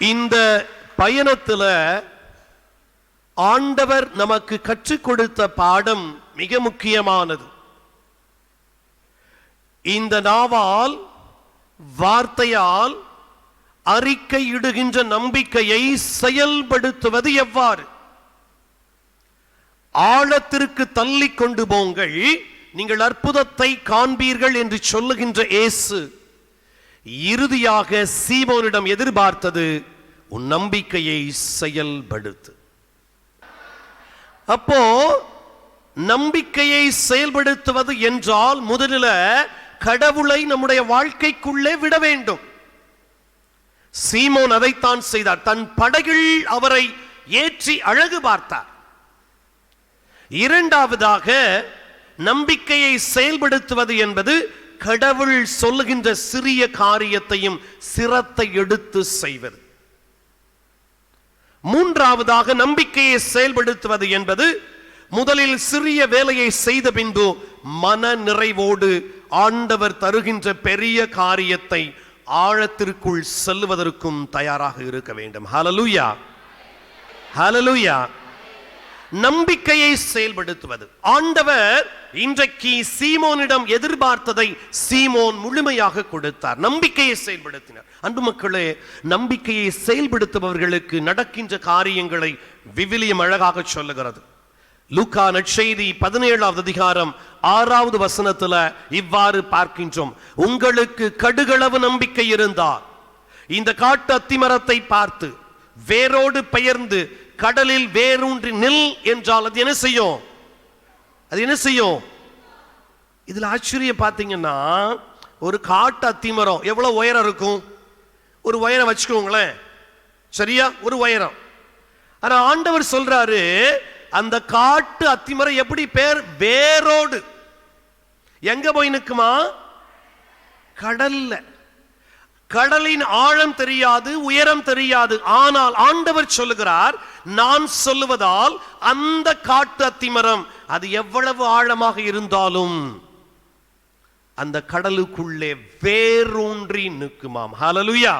இந்த பயணத்துல ஆண்டவர் நமக்கு கற்றுக் கொடுத்த பாடம் மிக முக்கியமானது. இந்த நாவால் வார்த்தையால் அறிக்கையிடுகின்ற நம்பிக்கையை செயல்படுத்துவது எவ்வாறு? ஆழத்திற்கு தள்ளி கொண்டு போங்கள். நீங்கள் அற்புதத்தை காண்பீர்கள் என்று சொல்லுகின்ற இயேசு இறுதியாக சீமோனிடம் எதிர்பார்த்தது உன் நம்பிக்கையை செயல்படுத்து. அப்போ நம்பிக்கையை செயல்படுத்துவது என்றால் முதலில் கடவுளை நம்முடைய வாழ்க்கைக்குள்ளே விட வேண்டும். சீமோன் அதைத்தான் செய்தார். தன் படகில் அவரை ஏற்றி அழகு பார்த்தார். இரண்டாவதாக நம்பிக்கையை செயல்படுத்துவது என்பது கடவுள் சொல்லுகின்ற சிறிய காரியத்தையும் சிரத்தை எடுத்து செய்வது. மூன்றாவதாக நம்பிக்கையை செயல்படுத்துவது என்பது முதலில் சிறிய வேலையை செய்த பின்பு மன நிறைவோடு ஆண்டவர் தருகின்ற பெரிய காரியத்தை ஆழத்திற்குள் செல்வதற்கும் தயாராக இருக்க வேண்டும். ஹலலூயா ஹலலூயா நம்பிக்கையை செயல்படுத்துவது. ஆண்டவர் இன்றைக்கு சீமோனிடம் எதிர்பார்த்ததை சீமோன் முழுமையாக கொடுத்தார். நம்பிக்கையை செயல்படுத்தினார். அன்பு மக்களே நம்பிக்கையை செயல்படுத்துபவர்களுக்கு நடக்கின்ற காரியங்களை விவிலியம் அழகாக சொல்லுகிறது. லூகா நற்செய்தி பதினேழாவது அதிகாரம் ஆறாவது வசனத்துல இவ்வாறு பார்க்கின்றோம். உங்களுக்கு கடுகளவு நம்பிக்கை இருந்தால் இந்த காட்டு அத்திமரத்தை பார்த்து வேரோடு பெயர்ந்து கடலில் வேரூன்றி நில் என்றால் அது என்ன செய்யும்? அது என்ன செய்யும்? இதில் ஆச்சரியம் பார்த்தீங்கன்னா ஒரு காட்டு அத்திமரம் எவ்வளோ உயரம் இருக்கும்? ஒரு உயரம் வச்சுக்கோங்களேன். சரியா? ஒரு உயரம். ஆனால் ஆண்டவர் சொல்றாரு அந்த காட்டு அத்திமரம் எப்படி பேர்? வேரோடு. எங்க போய் நிற்குமா கடல்ல. கடலின் ஆழம் தெரியாது உயரம் தெரியாது. ஆனால் ஆண்டவர் சொல்லுகிறார் நான் சொல்லுவதால் அந்த காட்டு அத்திமரம் அது எவ்வளவு ஆழமாக இருந்தாலும் அந்த கடலுக்குள்ளே வேரூன்றி நிற்குமாம். ஹலலுயா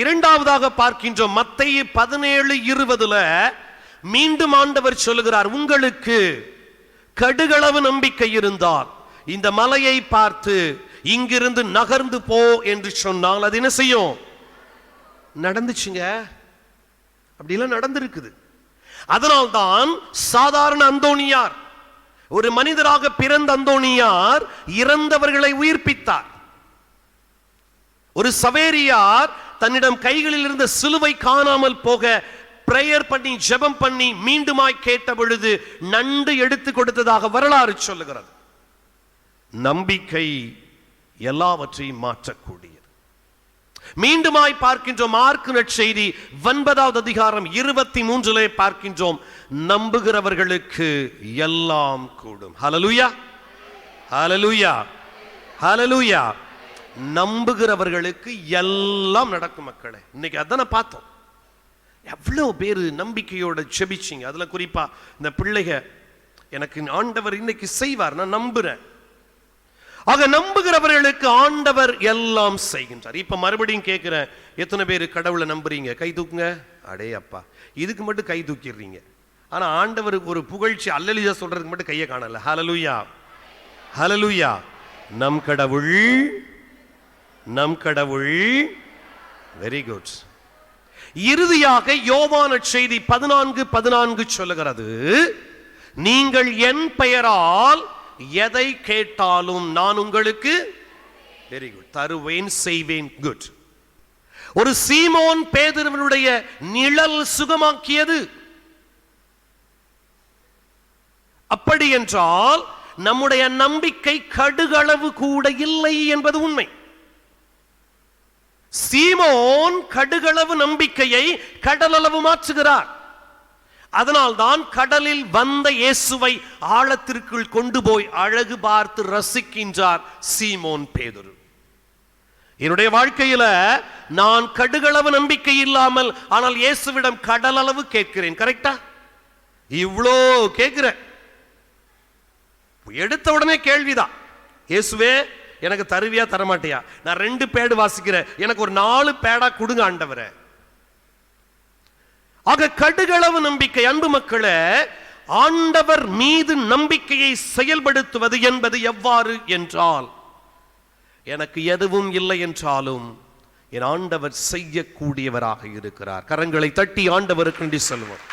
இரண்டாவதாக பார்க்கின்றோம் மத்திய பதினேழு இருபதுல மீண்டும் ஆண்டவர் சொல்லுகிறார் உங்களுக்கு கடுகளவு நம்பிக்கை இருந்தால் இந்த மலையை பார்த்து இங்கிருந்து நகர்ந்து போ என்று சொன்னால் அது என்ன செய்யும்? நடந்துச்சுங்க. அப்படிலாம் நடந்திருக்குது. அதனால்தான் சாதாரண அந்தோணியார் ஒரு மனிதராக பிறந்த அந்தோணியார் இறந்தவர்களை உயிர்ப்பித்தார். ஒரு சவேரியார் தன்னிடம் கைகளில் இருந்த சிலுவை காணாமல் போக பிரேயர் பண்ணி ஜெபம் பண்ணி மீண்டுமாய் கேட்ட பொழுது நண்டு எடுத்து கொடுத்ததாக வரலாறு சொல்லுகிறது. நம்பிக்கை எல்லாவற்றையும் மாற்றக்கூடியது. மீண்டுமாய் பார்க்கின்றோம் மார்க் நற்செய்தி ஒன்பதாவது அதிகாரம் இருபத்தி மூன்றிலே பார்க்கின்றோம். நம்புகிறவர்களுக்கு எல்லாம் கூடும். ஹலலுயா ஹலலுயா ஹலலுயா நம்புகிறவர்களுக்கு எல்லாம் நடக்கும் மக்களே. இன்னைக்கு அதான பார்த்தோம். எவ்வளவு பேர் நம்பிக்கையோட செபிச்சிங்க அதுல குறிப்பா இந்த பிள்ளைக எனக்கு ஆண்டவர் இன்னைக்கு செய்வார். நான் நம்புறேன். ஆக நம்புகிறவர்களுக்கு ஆண்டவர் எல்லாம் செய்கின்றார். இப்ப மறுபடியும் கேட்கிறேன் எத்தனை பேர் கடவுளை நம்புறீங்க? கை தூக்குங்க. அடே அப்பா. இதுக்கு மட்டும் கை தூக்கிடுறீங்க. ஆனா ஆண்டவருக்கு ஒரு புகழ்ச்சி அல்லலியா சொல்றதுக்கு மட்டும் கையை காணல. ஹலலுயா ஹலலுயா நம் கடவுள் நம் கடவுள். வெரி குட் இறுதியாக யோவான செய்தி பதினான்கு பதினான்கு சொல்லுகிறது. நீங்கள் என் பெயரால் எதை கேட்டாலும் நான் உங்களுக்கு வெரி குட் தருவேன் செய்வேன் குட் ஒரு சீமோன் பேதுருவனுடைய நிழல் சுகமாக்கியது. அப்படி என்றால் நம்முடைய நம்பிக்கை கடுகளவு கூட இல்லை என்பது உண்மை. சீமோன் கடுகளவு நம்பிக்கையை கடலளவு மாற்றுகிறார். அதனால்தான் கடலில் வந்த இயேசுவை ஆழத்திற்குள் கொண்டு போய் அழகு பார்த்து ரசிக்கின்றார் சீமோன் பேதுரு. என்னுடைய வாழ்க்கையில நான் கடுகளவு நம்பிக்கை இல்லாமல் ஆனால் இயேசுவிடம் கடலளவு கேட்கிறேன் கரெக்டா இவ்வளோ கேட்கிற எடுத்த உடனே கேள்விதான். இயேசுவே எனக்கு தருவியா தரமாட்டியா? நான் ரெண்டு பேடு வாசிக்கிறேன். எனக்கு ஒரு நாலு பேடா கொடுங்க ஆண்டவரை. ஆக கடுகளவு நம்பிக்கை. அன்பு மக்களே ஆண்டவர் மீது நம்பிக்கையை செயல்படுத்துவது என்பது எவ்வாறு என்றால் எனக்கு எதுவும் இல்லை என்றாலும் என் ஆண்டவர் செய்யக்கூடியவராக இருக்கிறார். கரங்களை தட்டி ஆண்டவருக்கு நன்றி சொல்வோம்.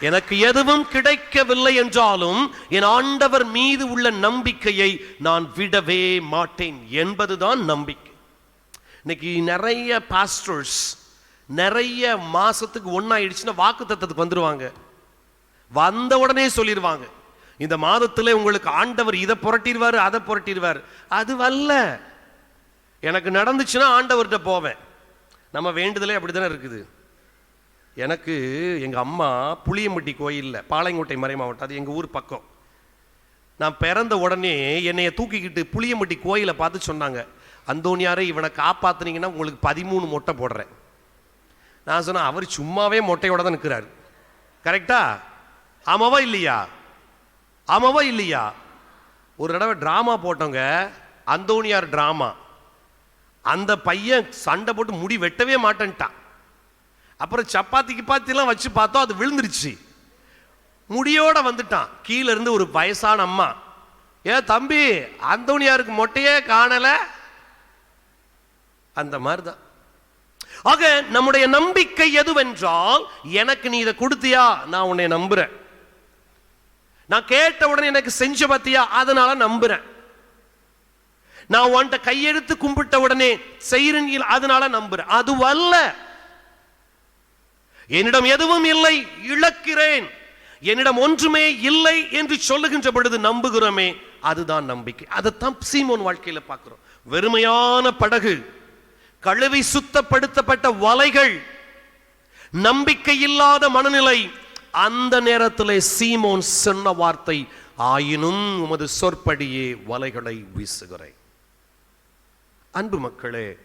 எனக்கு எதுவும் கிடைக்கவில்லை என்றாலும் என் ஆண்டவர் மீது உள்ள நம்பிக்கையை நான் விடவே மாட்டேன் என்பதுதான் நம்பிக்கை. இன்னைக்கு நிறைய பாஸ்டர்ஸ் நிறைய மாதத்துக்கு ஒன்றாயிடுச்சுன்னா வாக்கு தத்தத்துக்கு வந்துருவாங்க. வந்த உடனே சொல்லிடுவாங்க இந்த மாதத்தில் உங்களுக்கு ஆண்டவர் இதை புரட்டிடுவார் அதை புரட்டிடுவார். அது வல்ல. எனக்கு நடந்துச்சுன்னா ஆண்டவர்கிட்ட போவேன். நம்ம வேண்டுதலே அப்படித்தானே இருக்குது. எனக்கு எங்கள் அம்மா புளியம்பட்டி கோயிலில் பாளையங்கோட்டை மறை மாவட்டம் அது எங்கள் ஊர் பக்கம். நான் பிறந்த உடனே என்னைய தூக்கிக்கிட்டு புளியம்பட்டி கோயிலை பார்த்து சொன்னாங்க. அந்தோனியாரை இவனை காப்பாத்துனீங்கன்னா உங்களுக்கு பதிமூணு மொட்டை போடுறேன். நான் சொன்னேன் அவர் சும்மாவே மொட்டையோட தான் நிற்கிறார் கரெக்டா ஆமாவா இல்லையா? ஆமாவா இல்லையா? ஒரு தடவை ட்ராமா போட்டோங்க அந்தோனியார் டிராமா அந்த பையன் சண்டை போட்டு முடி வெட்டவே மாட்டேன்ட்டான். அப்புறம் சப்பாத்தி கிப்பாத்திலாம் வச்சு பார்த்தோம் அது விழுந்துருச்சு. முடியோட வந்துட்டான். கீழே இருந்து ஒரு வயசான அம்மா. ஏ தம்பி அந்தோனியாருக்கு மொட்டையே காணல? அந்த மாதிரி தான் ஆக நம்முடைய நம்பிக்கை எதுவென்றால் எனக்கு நீ இதை கொடுத்தியா? நான் உன்னை நம்புறேன். நான் கேட்ட உடனே எனக்கு செஞ்ச பத்தியா? அதனால நம்புறேன். நான் உன்கிட்ட கையெழுத்து கும்பிட்ட உடனே செய்யறீங்க அதனால நம்புறேன். அதுவல்ல என்னிடம் எதுவும் இல்லை இழக்கிறேன். என்னிடம் ஒன்றுமே இல்லை என்று சொல்லுகின்ற பொழுது நம்புகிறோமே அதுதான் நம்பிக்கை. அதைத்தான் சீமோன் வாழ்க்கையில பார்க்கிறோம். வெறுமையான படகு. கழுவி சுத்தப்படுத்தப்பட்ட வலைகள் நம்பிக்கை இல்லாத மனநிலை. அந்த நேரத்திலே சீமோன் சொன்ன வார்த்தை ஆயினும் உமது சொற்படியே வலைகளை வீசுகிறேன். அன்பு மக்களே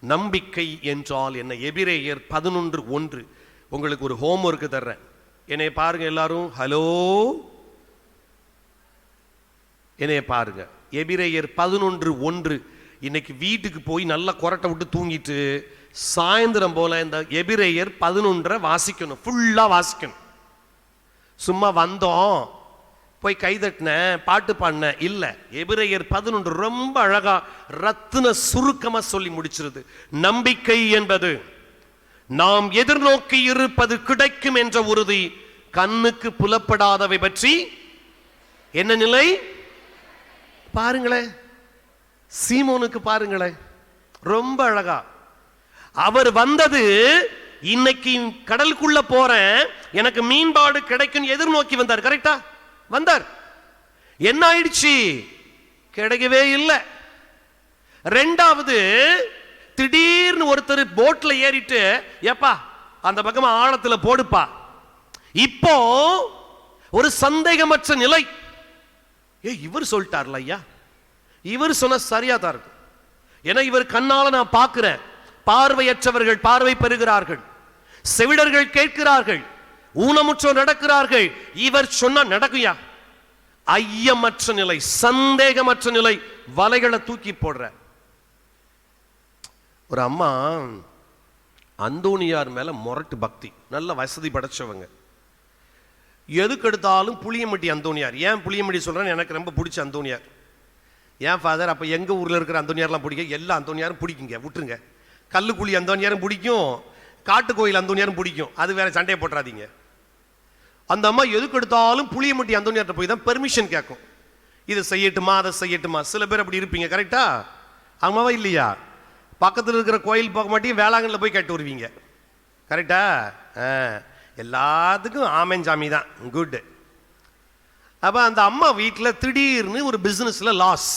நம்பிக்கை என்றால் என்ன? எபிரேயர் பதினொன்று ஒன்று. உங்களுக்கு ஒரு ஹோம் ஒர்க்கு தர்றேன். என்னை பாருங்க எல்லாரும். ஹலோ என்னைய பாருங்க. எபிரேயர் பதினொன்று ஒன்று. இன்னைக்கு வீட்டுக்கு போய் நல்லா கொரட்டை விட்டு தூங்கிட்டு சாயந்தரம் போல இந்த எபிரேயர் பதினொன்றை வாசிக்கணும் ஃபுல்லா வாசிக்கணும். சும்மா வந்தோம் போய் கைதட்டினேன் பாட்டு பாடினேன். இல்ல எபிரேயர் பதினொன்று ரொம்ப அழகா ரத்தின சுருக்கமா சொல்லி முடிச்சிருது. நம்பிக்கை என்பது நாம் எதிர்நோக்கி இருப்பது கிடைக்கும் என்ற உறுதி கண்ணுக்கு புலப்படாதவை பற்றி என்ன நிலை? பாருங்களேன். சீமோனுக்கு பாருங்களேன் ரொம்ப அழகா. அவர் வந்தது இன்னைக்கு கடலுக்குள்ள போறேன் எனக்கு மீன்பாடு கிடைக்கும் எதிர்நோக்கி வந்தார். கரெக்டா வந்தார். என்ன ஆயிடுச்சு? கிடைக்கவே இல்லை. ரெண்டாவது திடீர்னு ஒருத்தர் போட்ல ஏறிட்டு எப்பா அந்த பக்கமா ஆழத்துல போடுப்பா. இப்போ ஒரு சந்தேகமற்ற நிலை. ஏ இவர் சொல்லிட்டார்ல ஐயா. இவர் சொன்ன சரியா தான் இருக்கும் ஏன்னா இவர் கண்ணால நான் பார்க்கிறேன். பார்வையற்றவர்கள் பார்வை பெறுகிறார்கள். செவிடர்கள் கேட்கிறார்கள். ஊனமுற்றோர் நடக்கிறார்கள். இவர் சொன்னா நடக்குயா ஐயமற்ற நிலை சந்தேகமற்ற நிலை வலைகளை தூக்கி போடுற. ஒரு அம்மா அந்தோனியார் மேல முரட்டு பக்தி. நல்ல வசதி படைச்சவங்க. எதுக்கு எடுத்தாலும் புளியம்பட்டி அந்தோனியார் ஏன் புளியமட்டி சொல்றேன்னு எனக்கு ரொம்ப பிடிச்ச அந்தோனியார் ஏன் ஃபாதர் அப்போ எங்கள் ஊரில் இருக்கிற அந்தோனியாரெலாம் பிடிக்கும் எல்லா அந்தோனியாரும் பிடிக்குங்க. விட்டுருங்க. கல்லுக்குழி அந்தோனியாரும் பிடிக்கும். காட்டுக்கோயில் அந்தோனியாரும் பிடிக்கும். அது வேற சண்டையை போட்டுறாதீங்க. அந்த அம்மா எதுக்கு எடுத்தாலும் புளியமட்டி அந்தோனியார்ட்ட போய் தான் பெர்மிஷன் கேட்கும். இதை செய்யட்டுமா அதை செய்யட்டுமா? சில பேர் அப்படி இருப்பீங்க கரெக்டா ஆமாவா இல்லையா? பக்கத்தில் இருக்கிற கோயில் போக மாட்டேங்க வேளாங்கல்ல போய் கேட்டு வருவீங்க. கரெக்டா எல்லாத்துக்கும் ஆமன் சாமி தான். குட்டு அப்போ அந்த அம்மா வீட்டில் திடீர்னு ஒரு பிஸ்னஸில் லாஸ்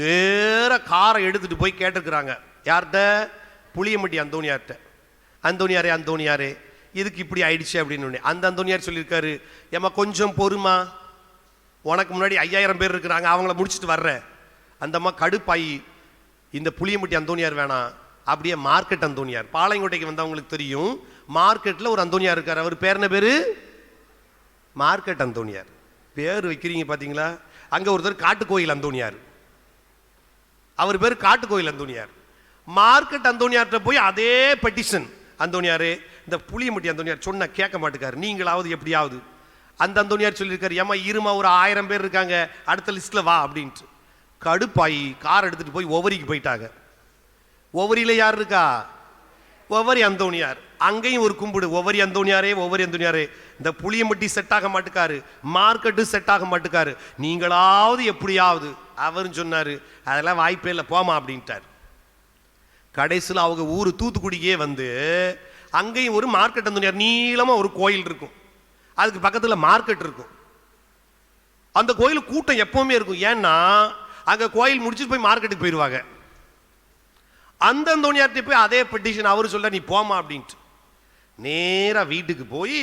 நேர காரை எடுத்துட்டு போய் கேட்டிருக்கிறாங்க. யார்கிட்ட புளியம்பட்டி அந்தோனியார்கிட்ட அந்தோனியாரே அந்தோனியாரே இதுக்கு இப்படி ஆயிடுச்சு அப்படின்னு. அந்த அந்தோனியார் சொல்லியிருக்காரு ஏம்மா கொஞ்சம் பொறுமா? உனக்கு முன்னாடி ஐயாயிரம் பேர் இருக்கிறாங்க அவங்கள முடிச்சுட்டு வர்றேன். அந்த அம்மா கடுப்பாயி இந்த புளியம்பட்டி அந்தோனியார் வேணாம். அப்படியே மார்க்கெட் அந்தோனியார் பாளையங்கோட்டைக்கு வந்தவங்களுக்கு தெரியும் மார்க்கெட்டில் ஒரு அந்தோனியார் இருக்கார். அவர் பேர் என்ன பேர்? மார்க்கெட் அந்தோனியார் பேர் வைக்கிறீங்க பார்த்தீங்களா அங்கே ஒருத்தர் காட்டுக்கோயில் அந்தோனியார் அவர் பேர் காட்டுக்கோயில் அந்தோனியார் மார்க்கெட் அந்தோனியார்கிட்ட போய் அதே பெட்டிஷன் அந்தோணியார் இந்த புளியம்பட்டி அந்தோனியார் சொன்னால் கேட்க மாட்டேக்காரு. நீங்களாவது எப்படியாவது. அந்த அந்தோணியார் சொல்லியிருக்காரு ஏமா இருமா ஒரு ஆயிரம் பேர் இருக்காங்க. அடுத்த லிஸ்ட்ல வா அப்படின்ட்டு. கடுப்பாயி கார் எடுத்துட்டு போய் ஒவரிக்கு போயிட்டாங்க. ஒவரியில் யார் இருக்கா? ஒவ்வொரு அந்தோணியார். அங்கேயும் ஒரு கும்பிடு ஒவ்வொரு அந்தோணியாரே ஒவ்வொரு அந்தோணியாரே. இந்த புளியம்பட்டி செட் ஆக மாட்டுக்காரு. மார்க்கெட்டு செட் ஆக மாட்டுக்காரு. நீங்களாவது எப்படியாவது அவரும் சொன்னார் அதெல்லாம் வாய்ப்பே இல்லை போமா அப்படின்ட்டார். கடைசியில் அவங்க ஊர் தூத்துக்குடிக்கே வந்து அங்கேயும் ஒரு மார்க்கெட் அந்தோணியார் நீளமாக ஒரு கோயில் இருக்கும். அதுக்கு பக்கத்தில் மார்க்கெட் இருக்கும். அந்த கோயில் கூட்டம் எப்பவுமே இருக்கும். ஏன்னா அங்கே கோயில் முடிச்சுட்டு போய் மார்க்கெட்டுக்கு போயிடுவாங்க அந்த அந்தோணியார்ட்ட போய் அதே பெட்டிஷன் அவர் சொல்ல நீ போமா அப்படின்ட்டு. நேராக வீட்டுக்கு போய்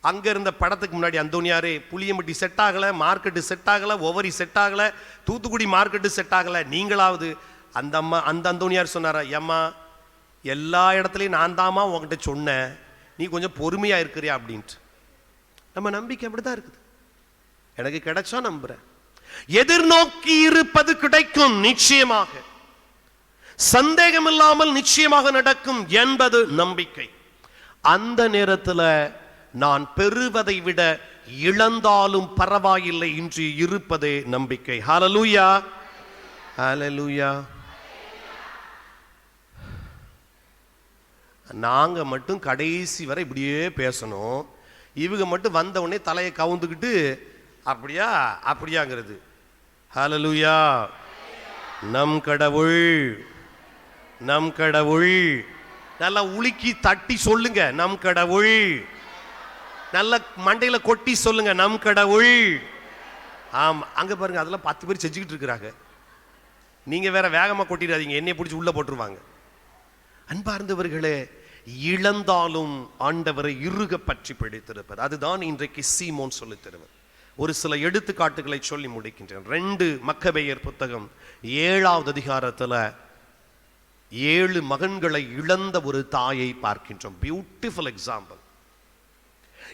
அங்கே இருந்த படத்துக்கு முன்னாடி அந்தோணியாரே புளியம்பட்டி செட் ஆகலை மார்க்கெட்டு செட் ஆகலை ஒவ்வொரு செட் ஆகலை தூத்துக்குடி மார்க்கெட்டு செட் ஆகலை நீங்களாவது. அந்த அம்மா அந்த அந்தோனியார் சொன்னாரா ஏம்மா எல்லா இடத்துலையும் நான் தாம்மா உன்கிட்ட சொன்னேன். நீ கொஞ்சம் பொறுமையாக இருக்கிறியா? அப்படின்ட்டு. நம்ம நம்பிக்கை அப்படிதான் இருக்குது. எனக்கு கிடைச்சா நம்புகிறேன் எதிர்நோக்கி இருப்பது கிடைக்கும் நிச்சயமாக. சந்தேகம் இல்லாமல் நிச்சயமாக நடக்கும் என்பது நம்பிக்கை. அந்த நேரத்தில் நான் பெறுவதை விட இழந்தாலும் பரவாயில்லை இன்று இருப்பதே நம்பிக்கை. ஹலலூயா ஹலலூயா நாங்க மட்டும் கடைசி வரை இப்படியே பேசணும். இவங்க மட்டும் வந்த உடனே தலையை கவுந்துக்கிட்டு அப்படியா? அப்படியாங்கிறது. ஹலலூயா நம் கடவுள். நம் கடவுள். நல்லா உலுக்கி தட்டி சொல்லுங்க நம் கடவுள். நல்ல மண்டையில கொட்டி சொல்லுங்க நம் கடவுள். ஆம் அங்க பாருங்க அதெல்லாம் பத்து பேர் செஞ்சுக்கிட்டு இருக்கிறாங்க. நீங்க வேற வேகமா கொட்டிடாதீங்க என்னை பிடிச்சி உள்ள போட்டுருவாங்க. அன்பார்ந்தவர்களே இழந்தாலும் ஆண்டவரை இறுக பற்றி பிடித்திருப்பது அதுதான் இன்றைக்கு சீமோன் சொல்லித் தருவது ஒரு சில எடுத்துக்காட்டுகளை சொல்லி முடிக்கின்றேன். ரெண்டு மக்கபெயர் புத்தகம் ஏழாவது அதிகாரத்தில் ஏழு மகன்களை இழந்த ஒரு தாயை பார்க்கின்றோம். பியூட்டிஃபுல் எக்ஸாம்பிள்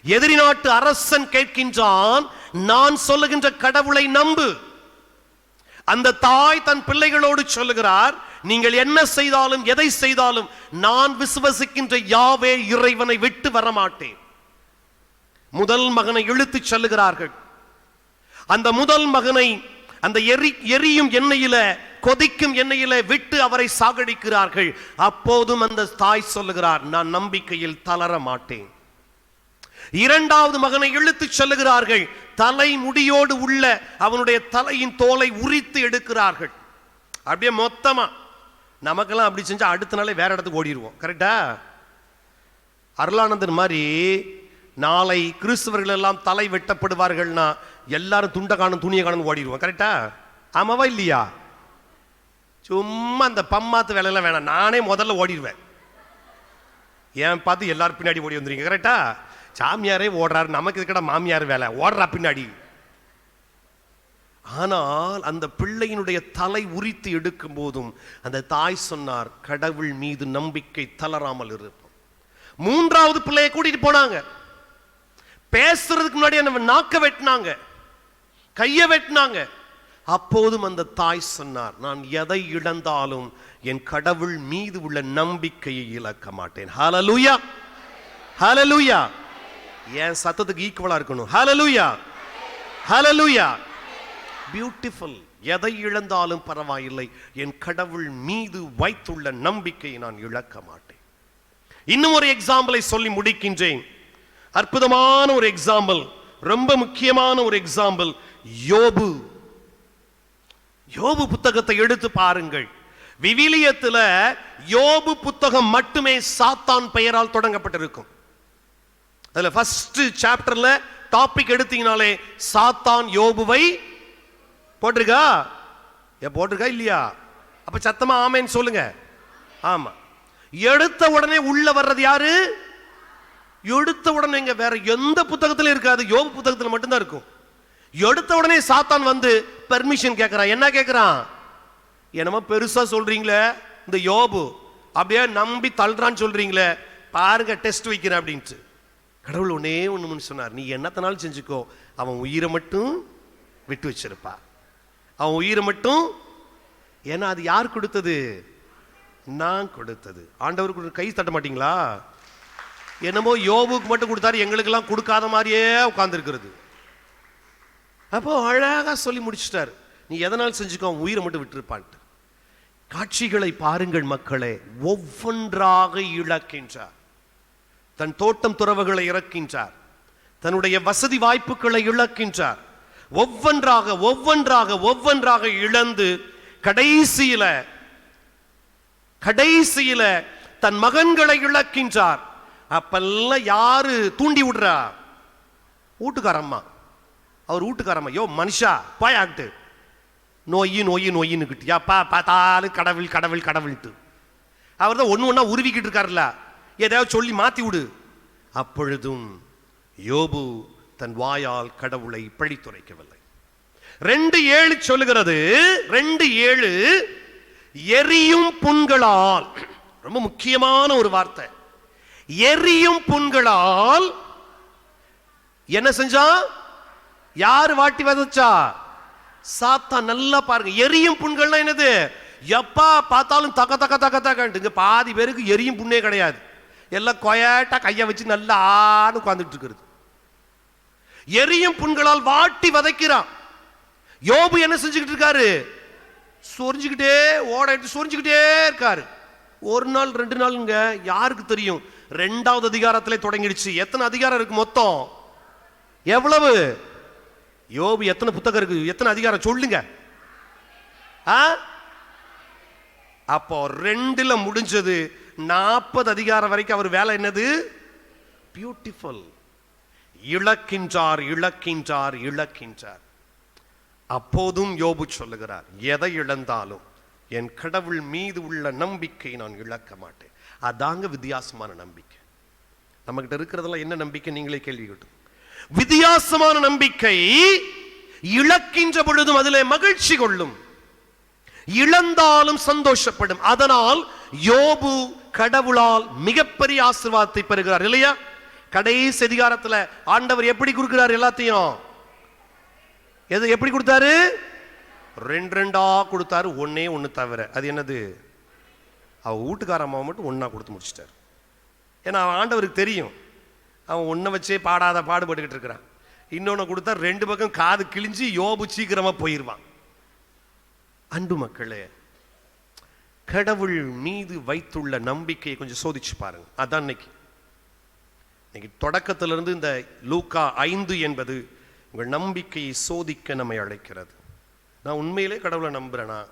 எதிரி நாட்டு அரசன் கேட்கின்றான் நான் சொல்லுகின்ற கடவுளை நம்பு. அந்த தாய் தன் பிள்ளைகளோடு சொல்லுகிறார் நீங்கள் என்ன செய்தாலும் எதை செய்தாலும் நான் விசுவசிக்கின்ற யாவே இறைவனை விட்டு வரமாட்டேன். முதல் மகனை இழுத்துச் செல்லுகிறார்கள். அந்த முதல் மகனை அந்த எரி எரியும் எண்ணெயில கொதிக்கும் எண்ணெயில விட்டு அவரை சாகடிக்கிறார்கள். அப்போதும் அந்த தாய் சொல்லுகிறார் நான் நம்பிக்கையில் தளர மாட்டேன். இரண்டாவது மகனை இழுத்துச் செல்லுகிறார்கள். தலை முடியோடு உள்ள அவனுடைய தலையின் தோலை உரித்து எடுக்கிறார்கள். அப்படியே மொத்தமா நமக்கெல்லாம் அப்படி செஞ்சா அடுத்த நாளே வேற இடத்துக்கு ஓடிடுவோம் கரெக்டா அருளானந்தன் மாதிரி நாளை கிறிஸ்தவர்கள் எல்லாம் தலை வெட்டப்படுவார்கள்னா எல்லாரும் துண்டை காணும் துணியை காணும் ஓடிடுவோம் கரெக்டா ஆமாவா இல்லையா? சும்மா அந்த பம்மாத்து வேலையெல்லாம் வேணாம். நானே முதல்ல ஓடிடுவேன். ஏன் பார்த்து எல்லாரும் பின்னாடி ஓடி வந்துடுங்க கரெக்டா சாமியாரே ஓடுறாரு. நமக்கு இருக்கடா மாமியார் வேலை. ஓடுறா பின்னாடி. ஆனால் அந்த பிள்ளையினுடைய தலை உரித்து எடுக்கும் போதும் அந்த தாய் சொன்னார் கடவுள் மீது நம்பிக்கை தளராமல் இருப்போம் மூன்றாவது பிள்ளையை கூட்டிட்டு போனாங்க. பேசுறதுக்கு முன்னாடி நம்ம நாக்க வெட்டினாங்க. கைய வெட்டினாங்க. அப்போதும் அந்த தாய் சொன்னார் நான் எதை இழந்தாலும் என் கடவுள் மீது உள்ள நம்பிக்கையை இழக்க மாட்டேன். ஹலலூயா ஹலலூயா என் சத்தத்துக்கு ஈக்குவலா இருக்கணும். ஹலலூயா ஹலலூயா பியூட்டிஃபுல் எதை இழந்தாலும் பரவாயில்லை. என் கடவுள் மீது வைத்துள்ள நம்பிக்கையை நான் இழக்க மாட்டேன். இன்னும் ஒரு எக்ஸாம்பிளை சொல்லி முடிக்கின்றேன். அற்புதமான ஒரு எக்ஸாம்பிள் ரொம்ப முக்கியமான ஒரு எக்ஸாம்பிள் யோபு. யோபு புத்தகத்தை எடுத்து பாருங்கள். விவிலியத்துல யோபு புத்தகம் மட்டுமே சாத்தான் பெயரால் தொடங்கப்பட்டிருக்கும். அதில் ஃபர்ஸ்ட் சாப்டர்ல டாபிக் எடுத்தீங்கனாலே சாத்தான் யோபுவை போட்டிருக்கா? ஏ போட்டிருக்கா இல்லையா? அப்ப சத்தமா ஆமேன்னு சொல்லுங்க. ஆமா. எடுத்த உடனே உள்ள வர்றது யாரு? எடுத்த உடனே இங்க வேற எந்த புத்தகத்திலும் இருக்காது. யோபு புத்தகத்தில் மட்டும்தான் இருக்கும். எடுத்த உடனே சாத்தான் வந்து பெர்மிஷன் கேட்கறான் என்ன கேட்கறான் என்னமோ பெருசா சொல்றீங்களே இந்த யோபு. அப்படியே நம்பி தள்ளுறான்னு சொல்றீங்களே. பாருங்க டெஸ்ட் வைக்கிறேன் அப்படின்ட்டு. கடவுள் ஒன்னே ஒண்ணுன்னு சொன்னார். நீ என்னத்தனாலும் செஞ்சுக்கோ. அவன் உயிரை மட்டும் விட்டு வச்சிருப்பா. அவன் உயிரை மட்டும் ஏன்னா அது யார் கொடுத்தது? நான் கொடுத்தது. ஆண்டவருக்கு கை தட்ட மாட்டீங்களா? என்னமோ யோபுக்கு மட்டும் கொடுத்தாரு எங்களுக்கெல்லாம் கொடுக்காத மாதிரியே உட்கார்ந்திருக்கிறது. அப்போ அழகா சொல்லி முடிச்சிட்டார். நீ எதனால் செஞ்சுக்கோ அவன் உயிரை மட்டும் விட்டுருப்பான்ட்டு. காட்சிகளை பாருங்கள் மக்களே ஒவ்வொன்றாக இழக்கின்றார். தன் தோட்டம் துறவுகளை இறக்கின்றார். தன்னுடைய வசதி வாய்ப்புகளை இழக்கின்றார். ஒவ்வொன்றாக ஒவ்வொன்றாக ஒவ்வொன்றாக இழந்து கடைசியில கடைசியில தன் மகன்களை இழக்கின்றார். அப்பெல்லாம் யாரு தூண்டி விடுறா? வீட்டுக்காரம்மா. அவர் வீட்டுக்காரம்மா யோ மனுஷா குழையாட்டு நோய் நோய் நோய் நோயின்னுக்கிட்டு. பா பார்த்தாலும் கடவுள் கடவுள் கடவுள்ட்டு அவர் தான் ஒன்று ஒன்றா உருவிக்கிட்டு இருக்காருல்ல. ஏதாவது சொல்லி மாத்தி விடு. அப்பொழுதும் யோபு தன் வாயால் கடவுளை பழித்துரைக்கவில்லை ரெண்டு ஏழு சொல்லுகிறது ரெண்டு ஏழு எரியும் புண்களால். ரொம்ப முக்கியமான ஒரு வார்த்தை. எரியும் புண்களால் என்ன செஞ்சா யார் வாட்டி வதச்சா? சாத்தா நல்லா பாருங்க. எரியும் புண்கள்னா என்னது? எப்பா பார்த்தாலும் தக்க தக்க தக்க தக்கன்ட்டுங்க பாதி பேருக்கு எரியும் புண்ணே கிடையாது. எல்லாம் கொயாட்டா கையை வச்சு நல்லா ஆன்னு உட்காந்துட்டு இருக்கிறது. எரியும் புண்களால் வாட்டி வதைக்கிறான். யோபு என்ன செஞ்சுக்கிட்டு இருக்காரு? சொரிஞ்சுக்கிட்டே ஓடிட்டு சொரிஞ்சுக்கிட்டே இருக்காரு. ஒரு நாள் ரெண்டு நாளுங்க யாருக்கு தெரியும்? ரெண்டாவது அதிகாரத்திலே தொடங்கிடுச்சு. எத்தனை அதிகாரம் இருக்கு மொத்தம்? எவ்வளவு? யோபு எத்தனை புத்தகம் இருக்கு? எத்தனை அதிகாரம் சொல்லுங்க. ஆ? அப்போ ரெண்டுல முடிஞ்சது நாற்பது அதிகாரம் வரைக்கும் அவர் வேலை என்னது? பியூட்டிஃபுல் இழக்கின்றார் இழக்கின்றார் இழக்கின்றார். அப்போதும் யோபு சொல்லுகிறார் எதை இழந்தாலும் என் கடவுள் மீது உள்ள நம்பிக்கை நான் இழக்க மாட்டேன். அதாங்க வித்தியாசமான நம்பிக்கை. நம்மகிட்ட இருக்கிறதெல்லாம் என்ன நம்பிக்கை? நீங்களே கேள்வி கேட்டு வித்தியாசமான நம்பிக்கை இழக்கின்ற பொழுதும் அதிலே மகிழ்ச்சி கொள்ளும். இழந்தாலும் சந்தோஷப்படும். அதனால் யோபு கடவுளால் மிகப்பெரிய ஆசிர்வாதத்தை பெறுகிறார் இல்லையா? கடைசி அதிகாரத்துல ஆண்டவர் எப்படி கொடுக்கிறார் எல்லாத்தையும்? எது எப்படி கொடுத்தாரு? ரெண்டு ரெண்டா கொடுத்தாரு ஒன்னே ஒன்று தவிர. அது என்னது? அவ வீட்டுக்கார அம்மா மட்டும் ஒன்றா கொடுத்து முடிச்சிட்டார். ஏன்னா ஆண்டவருக்கு தெரியும். அவன் ஒன்றை வச்சே பாடாத பாடுபட்டுக்கிட்டு இருக்கிறான். இன்னொன்று கொடுத்தா ரெண்டு பக்கம் காது கிழிஞ்சு யோபு சீக்கிரமாக போயிடுவான் அன்பு மக்களே கடவுள் மீது வைத்துள்ள நம்பிக்கையை கொஞ்சம் சோதிச்சு பாருங்க. அதான் இன்னைக்கு. இன்னைக்கு தொடக்கத்திலிருந்து இந்த லூக்கா ஐந்து என்பது உங்கள் நம்பிக்கையை சோதிக்க நம்மை அழைக்கிறது. நான் உண்மையிலே கடவுளை நம்புறேனா?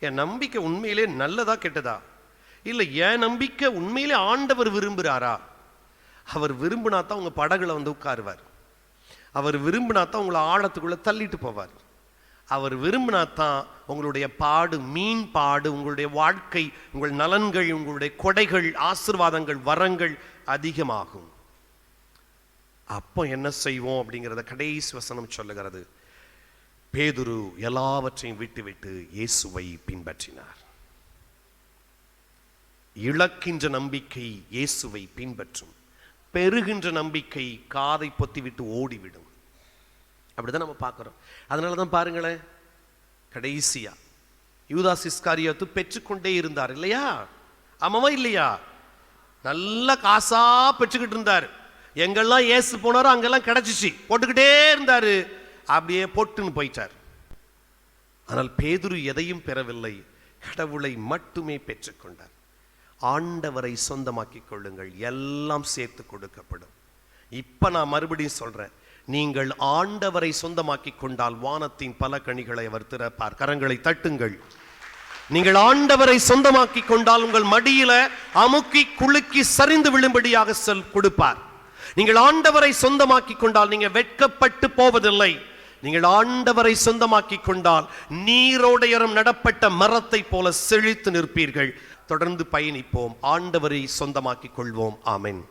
என் நம்பிக்கை உண்மையிலே நல்லதா கெட்டதா? இல்லை என் நம்பிக்கை உண்மையிலே ஆண்டவர் விரும்புகிறாரா அவர் விரும்பினா தான் உங்க படகுல வந்து உட்காருவார். அவர் விரும்பினா தான் உங்களை ஆழத்துக்குள்ள தள்ளிட்டு போவார். அவர் விரும்பினா தான் உங்களுடைய பாடு மீன் பாடு உங்களுடைய வாழ்க்கை உங்கள் நலன்கள் உங்களுடைய கொடைகள் ஆசிர்வாதங்கள் வரங்கள் அதிகமாகும். அப்போ என்ன செய்வோம் அப்படிங்கிறத கடைசி வசனம் சொல்லுகிறது. பேதுரு எல்லாவற்றையும் விட்டுவிட்டு இயேசுவை பின்பற்றினார். இழக்கின்ற நம்பிக்கை இயேசுவை பின்பற்றும். பெருகின்ற நம்பிக்கை காதை பொத்தி விட்டு ஓடிவிடும். அப்படிதான் நம்ம பார்க்குறோம். அதனால தான் பாருங்களேன் கடைசியா யூதாஸ் இஸ்காரியாத்து பெற்றுக்கொண்டே இருந்தார் இல்லையா? ஆமாவா இல்லையா? நல்ல காசா பெற்றுக்கிட்டு இருந்தார். எங்கெல்லாம் ஏசு போனாரோ அங்கெல்லாம் கிடைச்சிச்சு. போட்டுக்கிட்டே இருந்தாரு. அப்படியே போட்டுன்னு போயிட்டார். ஆனால் பேதுரு எதையும் பெறவில்லை. கடவுளை மட்டுமே பெற்றுக்கொண்டார். ஆண்டவரை சொந்தமாக்கிக் கொள்ளுங்கள். எல்லாம் சேர்த்து கொடுக்கப்படும். இப்ப நான் மறுபடியும் சொல்றேன். நீங்கள் ஆண்டவரை சொந்தமாக்கிக் கொண்டால் வானத்தின் பல கனிகளை அவர் திறப்பார். கரங்களை தட்டுங்கள். நீங்கள் ஆண்டவரை சொந்தமாக்கிக் கொண்டால் உங்கள் மடியில அமுக்கி குலுக்கி சரிந்து விழும்படியாக செல் கொடுப்பார். நீங்கள் ஆண்டவரை சொந்தமாக்கிக் கொண்டால் நீங்க வெட்கப்பட்டு போவதில்லை. நீங்கள் ஆண்டவரை சொந்தமாக்கிக் கொண்டால் நீரோடையரம் நடப்பட்ட மரத்தை போல செழித்து நிற்பீர்கள். தொடர்ந்து பயணிப்போம். ஆண்டவரை சொந்தமாக்கிக் கொள்வோம். ஆமென்.